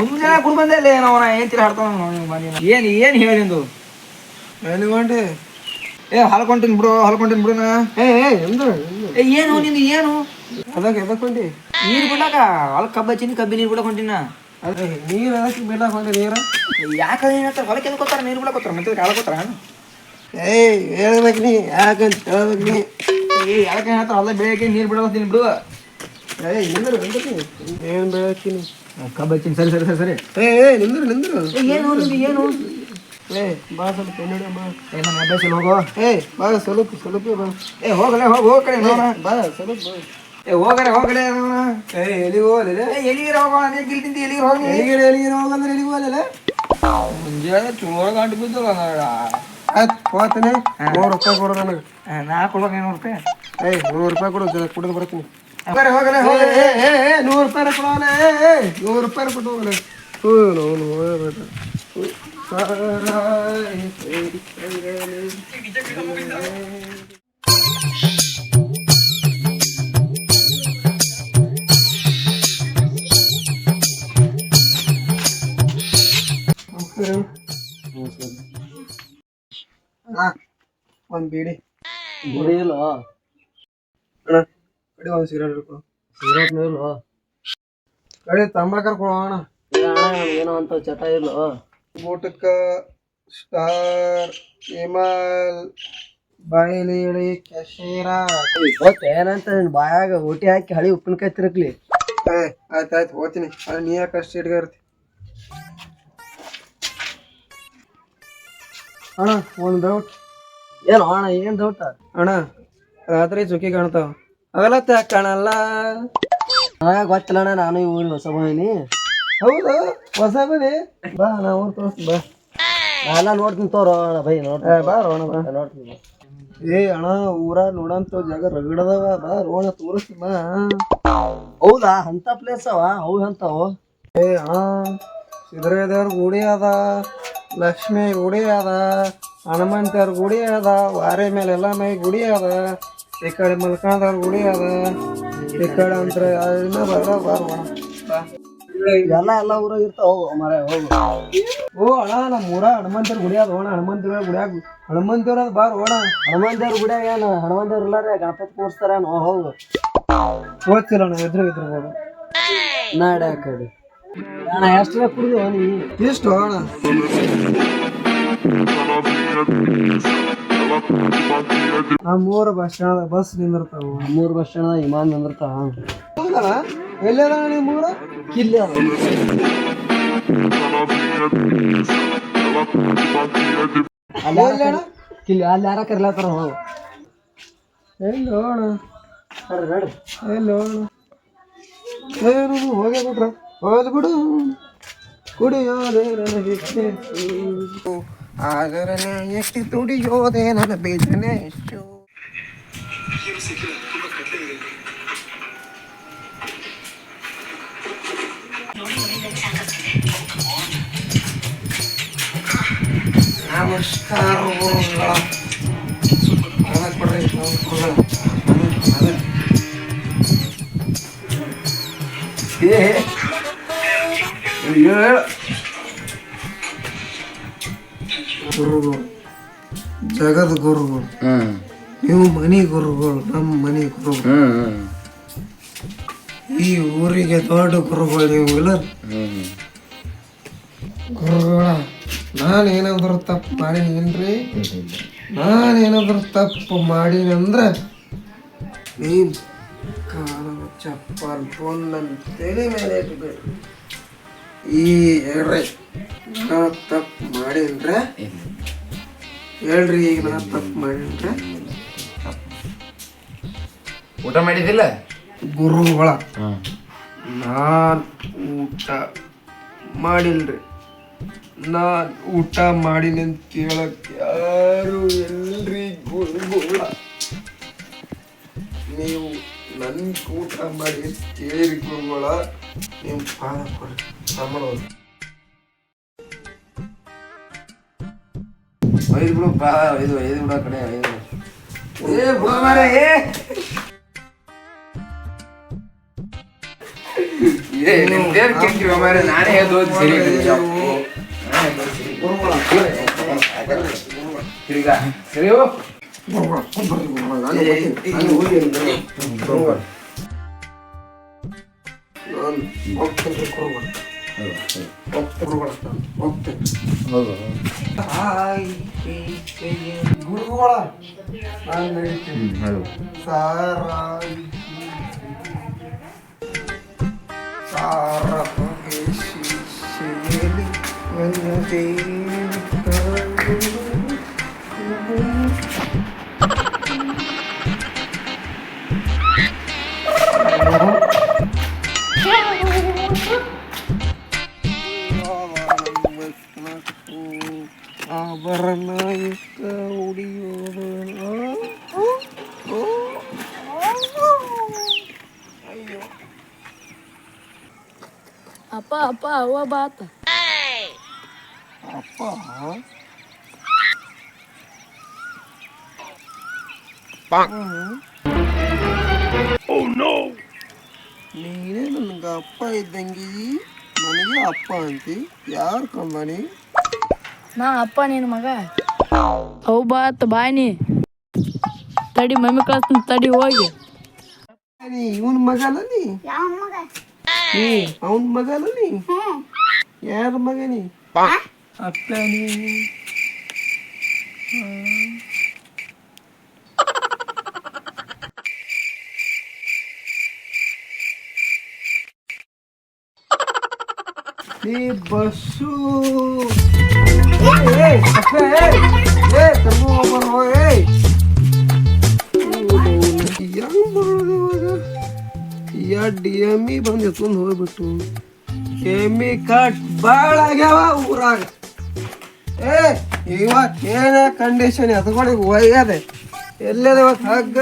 ಮುಂಜಾನೆ ಕುಡ್ ಬಂದೆ ಇಲ್ಲ ಏನೋ ಅವನ ಏನ್ ತೀರ ಹಾಡ್ತಾನ ಏನ್ ಏನ್ ಹೇಳಿಂದು ಎಲ್ಲಿಗೊಂಡೆ ಏ ಹಾಲ್ಕೊಂಟಿನ್ ಬಿಡು ಹಾಲ್ಕೊಂಟಿನ್ ಬಿಡು ನಾ ಏ ಏ ಎಂದ್ರು ಏ ಏನು ನಿಂದು ಏನು ಅದಕ್ಕೆ ಎದಕ್ಕೊಂಡಿ ನೀರ್ ಬಿಡಾಕ ಹೊಲ ಕಬ್ಬ ಹಚ್ಚಿನಿ ಕಬ್ಬಿ ನೀರ್ ಬಿಡಕ್ ಹೊಂಟಿನ ಅದೇ ನೀರು ಅದಕ್ಕೆ ಬೀಳಕ್ ಹೊಂಟೆ ನೀರು? ಯಾಕಂದ್ರೆ ಏನಂತಾರ ಹೊಲಕ್ಕೆ ಹೋಗ್ತಾರ ನೀರು ಬಿಡಕ್ ಹೋಗ್ತಾರ ಮತ್ತೆ ಏಯ್ ಹೇಳ್ಬೇಕು ನೀ ಯಾಕಂತ ಹೇಳ್ಬೇಕು ನೀ. ಏ ಯಾಕೆ ಹೇಳ್ತಾರ ಹೊಲ ಬೆಳೆಯಕ್ಕೆ ನೀರು ಬಿಡೋತೀನಿ ಬಿಡು ಏಯ್ ನಿಂದ್ರು ನಿಂದ್ರು ಏನು ಬೆಳಕಿನಿ ಕಬ್ಬ ಹಚ್ಚಿನಿ ಸರಿ ಸರಿ ಸರಿ ಸರಿ. ಏ ಏ ನಿಂದ್ರು ನಿಂದ್ರು. ಏನು ಏನು? ಏ ಬಾ ಸ್ವಲ್ಪ ನೋಡಿ ಬಾ. ಏ ನನ್ನ ಅಭ್ಯಾಸ ಹೋಗೋ. ಏ ಬಾ ಸ್ವಲ್ಪ ಸ್ವಲ್ಪ ಬಾ. ಏ ಹೋಗಲೇ ಹೋಗಿ ಹೋಗ್ ಕಡೆ ಬಾ ಸ್ವಲ್ಪ ಬಾ. ಹೋಗರೆ ಹೋಗಲೆ ನೋಡ ಏ ಎಲ್ಲಿಗೆ ಹೋಗಲಿಲ್ಲ ಏ ಎಲ್ಲಿಗೆ ಹೋಗೋಣ ನೀ ಗಿಲ್ ತಿಂತಿ ಎಲ್ಲಿಗೆ ಹೋಗಿ ಎಲ್ಲಿಗೆ ಎಲ್ಲಿಗೆ ಹೋಗಂದ್ರೆ ಎಲ್ಲಿಗೆ ಹೋಗಲಿಲ್ಲ ಮುಂಜಾನೆ ಚೂರ ಗಂಟು ಬಿದ್ದಲ್ಲ ಆಯ್ತು ಹೋಗ್ತೀನಿ ನೂರು ರೂಪಾಯಿ ಕೊಡು ನನಗೆ ನಾ ಕೊಡ್ಬೇಕು ಐನೂರು ರೂಪಾಯಿ ಏಯ್ ನೂರು ರೂಪಾಯಿ ಕೊಡು ಜರ ಕುಡಿದು ಬರ್ತೀನಿ ಹೋಗರೆ ಹೋಗಲೆ ಏ, ಹೋಗಲೆ ಏ, ಏ, ಏ, ನೂರು ರೂಪಾಯಿ ಕೊಡೋಣ ಏ ಏ, ನೂರು ರೂಪಾಯಿ ಕೊಟ್ಟು ಹೋಗಲ್ಲ ಹ್ಞೂ ನೋನು ಹೋಗ್ಬೇಡ ಒಂದು ಬೀಡಿ. ಕುಡಿಯಲ್ಲ ಅಣ್ಣ ಕಡೆ ಒಂದು ಸಿಗರೇಟ್ ಕೊಡು ಸಿಗರೇಟ್ ಇಲ್ಲ ಕಡೆ ತಂಬಾಕರ್ ಅಣ್ಣ. ಏನೋ ಅಂತ ಚಟ ಇಲ್ಲ. ಊಟಕ್ಕ ಸ್ಟಾರ್ ಹಿಮಾಲ್ ಬಾಯಿಲಿ ಕೆಶೀರ ಗೊತ್ತ ಏನಂತ ನಿನ್ ಬಾಯಾಗ ಊಟಿ ಹಾಕಿ ಹಳಿ ಉಪ್ಪಿನಕಾಯಿ ತಿರುಗ್ಲಿ. ಆಯ್ತು ಆಯ್ತು ಹೋಗ್ತೀನಿ ಅದು ನೀ ಯಾಕೆ ಅಷ್ಟು ಇರ್ತಿ? ಅಣ್ಣ ಒಂದು ಡೌಟ್ ಏನು ಅಣ್ಣ ಏನ್ ಡೌಟ ಅಣ್ಣ ರಾತ್ರಿ ಚುಕ್ಕಿ ಕಾಣ್ತಾವ ಅವೆಲ್ಲ ಕಾಣಲ್ಲ. ನನಗ ಗೊತ್ತಿಲ್ಲ ಅಣ್ಣ ನಾನು ಈ ಊರಿಗೆ ಹೊಸ ಬಂದೀನಿ ಹೌದು? ಹೊಸ ಬನ್ನಿ ಬಾ ನಾ ಊರ್ ತೋರ್ಸ್ ಬಾ. ಎಲ್ಲ ನೋಡ್ತೀನಿ ತೋರೋ ಅಣ್ಣ ಬೈ ನೋಡ್ತೀನಿ. ಏ, ಬಾ ರೋಣ ಬಾ. ನೋಡ್ತೀನಿ ಬಾ. ಏ ಅಣ್ಣ ಊರ ನೋಡಂತ ಜಾಗ ರಗಡದವ ಬಾ ರೋಣ ತೋರಿಸ್ತೀನಿ ಬಾ. ಹೌದಾ? ಅಂತ ಪ್ಲೇಸ್ ಅವ ಅವು ಅಂತಾವು ಏ ಅಣ್ಣ ಸಿದ್ದರಾಯದೇವ್ರ ಗುಡಿ ಅದ ಲಕ್ಷ್ಮಿ ಗುಡಿ ಅದ ಹನುಮಂತವ್ರ ಗುಡಿ ಅದ ವಾರೆ ಮೇಲೆಲ್ಲ ಮೈ ಗುಡಿ ಅದ ಈ ಕಡೆ ಮಲ್ಕಾಣದವ್ರ ಗುಡಿ ಅದ ಈ ಕಡೆ ಅಂತರ ಬರ ಬರ್ದ ಬಾರ ಎಲ್ಲ ಎಲ್ಲ ಊರಾಗ ಇರ್ತಾವ ಹೋಗು ಮರ ಹೋಗು. ಓ ಅಣ್ಣ ನಮ್ಮ ಊರ ಹನುಮಂತರ ಗುಡಿ ಅದ ಓಣ ಹನುಮಂತರ ಗುಡಿಯಾಗ ಹನುಮಂತರ ಅದ ಬಾರ ಓಣ ಹನುಮಂತರ ಗುಡಿಯಾಗ ಏನು ಹನುಮಂತರ ಇಲ್ಲಾರ ಗಣಪತಿ ಕೂರಿಸ್ತಾರ ನೋ ಹೋಗು. ಓದ್ತಿಲ್ಲ ಅಣ್ಣ ಎದುರು ಹೋಗು. ನಾಡ ಕಡೆ. ಅಣ್ಣ ಎಷ್ಟು ಕುಡಿದು ನೀ ಎಷ್ಟು ಅಣ್ಣ? ಆ ಮೂರು ಬಸ್ ಸ್ಟ್ಯಾಂಡ್ ಬಸ್ ನಿಂದಿರ್ತಾವ. ಮೂರು ಬಸ್ ಸ್ಟ್ಯಾಂಡ್ ಇಮಾನ್ ನಿಂದಿರ್ತಾವ. ಎಲ್ಲದ ನಿಮ್ಮ ಮೂರ? ಕಿಲ್ಲ ಅದ ಅಲ್ಲಿ ಯಾರ ಕಿಲ್ಲಿ ಅಲ್ಲಿ ಯಾರ ಕರಿಲತ್ತಾರ ಹೋಗು ಎಲ್ಲಿ ಹೋಗೋಣ? ನೋಡ್ರಿ ನೋಡ್ರಿ. ಎಲ್ಲಿ ಹೋಗೋಣ? ಏನು ಹೋಗೇ ಬಿಟ್ರ? ಹೋದ್ ಬಿಡು. ಕುಡಿಯೋದೇ ನನಗೆ ಆದರೆ ಎಷ್ಟು ತುಡಿಯೋದೇ ನನ್ನ ಬೇಜನೆ ಎಷ್ಟು ನಮಸ್ಕಾರ ಗುರುಗಳ. ಅದಕ್ಕೆ ಕೊಡ್ರಿ, ಗುರುಗಳ. ಅದಕ್ಕೆ, ಅದಕ್ಕೆ. ಏ ಅಯ್ಯೋ ಗುರುಗಳು ಜಗದ್ ಗುರುಗಳು ನೀವು ಮನಿ ಗುರುಗಳು ನಮ್ಮ ಮನಿ ಗುರುಗಳು. ಈ ಊರಿಗೆ ದೊಡ್ಡ ಗುರುಗಳು ನೀವು ಇಲ್ಲ ಗುರುಗಳ ನಾನೇನಾದ್ರೂ ತಪ್ಪು ಮಾಡೀನಿ ನಾನೇನಾದ್ರೂ ತಪ್ಪು ಮಾಡೀನಿ ಅಂದ್ರೆ ನೀವು ಕಾಲ ಚಪ್ಪಲ್ ಫೋನ್ ನನ್ನ ತಲೆ ಮೇಲೆ ಇಟ್ಬಿಡ್ರಿ ಈ ಹೇಳ್ರಿ ನಾ ತಪ್ಪು ಮಾಡೀನ್ರೆ ಹೇಳ್ರಿ ಈಗ ನಾ ತಪ್ಪು ಮಾಡೀನ್ರೆ ಊಟ ಮಾಡಿದಿಲ್ಲ ಗುರುಗಳ. ನಾನ್ ಊಟ ಮಾಡಿಲ್ರಿ. ನಾನ್ ಊಟ ಮಾಡಿನಿ ಅಂತ ಕೇಳಕ್ ಯಾರು ಎಲ್ರಿ ಗುರುಗಳ. ನೀವು ನನ್ನ ಊಟ ಮಾಡಿ ಕೇಳಿಕೊಳ್ಳ ನಿಮ್ಮ ಪಾದ ಕೊಡಿ. ಸಂಬಳವನ್ನು ಒಯ್ದು ಬಿಡು ಪಾ ಇದು ಐದು ಬಿಡೋ ಕಡೆ ಒಯ್ದು ಏ, ಬಿಡೋ ಮಾರೆ ಏ. ನಿಮ್ಮ ದೇವ್ರ ಕೇಳ್ತೀವ ಮಾರೆ ನಾನೇ ಎದ್ದು ಹೋದ್ ಸರಿ ತಿರ್ಗಾ. ಸರಿ ಹೋಗು. ಏ, ಏ, ನೀನು ಹೋಗಿ ಅಂದ್ರೆ. ನಾನು ಹೋಗ್ತೇನೆ ಕುರುಬ ಹೋಗ್ತೇನೆ ಹೋಗ್ತೇನೆ ಗುರುಗಳ ನಾನು ನಡೀತೀನಿ ಸಾರಾಯಿ ಸಾರ ಹೋಗಿಸಿ ಸೇರಿ ಒಂದೇ ಆಭರಣ ಇಷ್ಟ ಉಡಿಯೋದು ಅಪ್ಪ ಅಪ್ಪ ಅವ್ವ Oh ಅಪ್ಪ ನೀನೇ ನನಗೆ ಅಪ್ಪ ಇದ್ದಂಗೆ ನನಗೆ ಅಪ್ಪ ಅಂತಿ. ಯಾರು ಕಂಬನಿ? ನಾ ಅಪ್ಪ ನಿನ್ ಮಗ? ಅವ್ ಬಾತ್ ಬಾಯ್ನಿ ತಡಿ ಮಮ್ಮಿ ಕಳ್ಸ್ತೀನಿ ತಡಿ ಹೋಗಿ. ನೀ ಇವನ್ ಮಗಲ್ಲ ನೀ? ನೀ ಅವನ್ ನೀ ಯಾರ ಮಗ ನೀ? ಅಪ್ಪ ನೀ ನೀ ಏ, ಏ, ಅಪ್ಪ, ಏ, ಕರ್ಕೊಂಡ್ ಹೋಗ್ಬಾರ್ದು, ಹೋಗ್, ಮಾಡೋದು ಎರಡು ಎಮ್ಮಿ ಬಂದು ಎತ್ಕೊಂಡು ಹೋಗ್ಬಿಟ್ಟು ಎಮ್ಮಿ ಕಟ್ ಭಾಳ ಆಗ್ಯಾವ ಊರಾಗ. ಏ ಇವಾಗ ಏನ ಕಂಡೀಷನ್ ಎತ್ಕೊಂಡು ಒಯ್ಯದೆ ಎಲ್ಲದ ಹಗ್ಗ?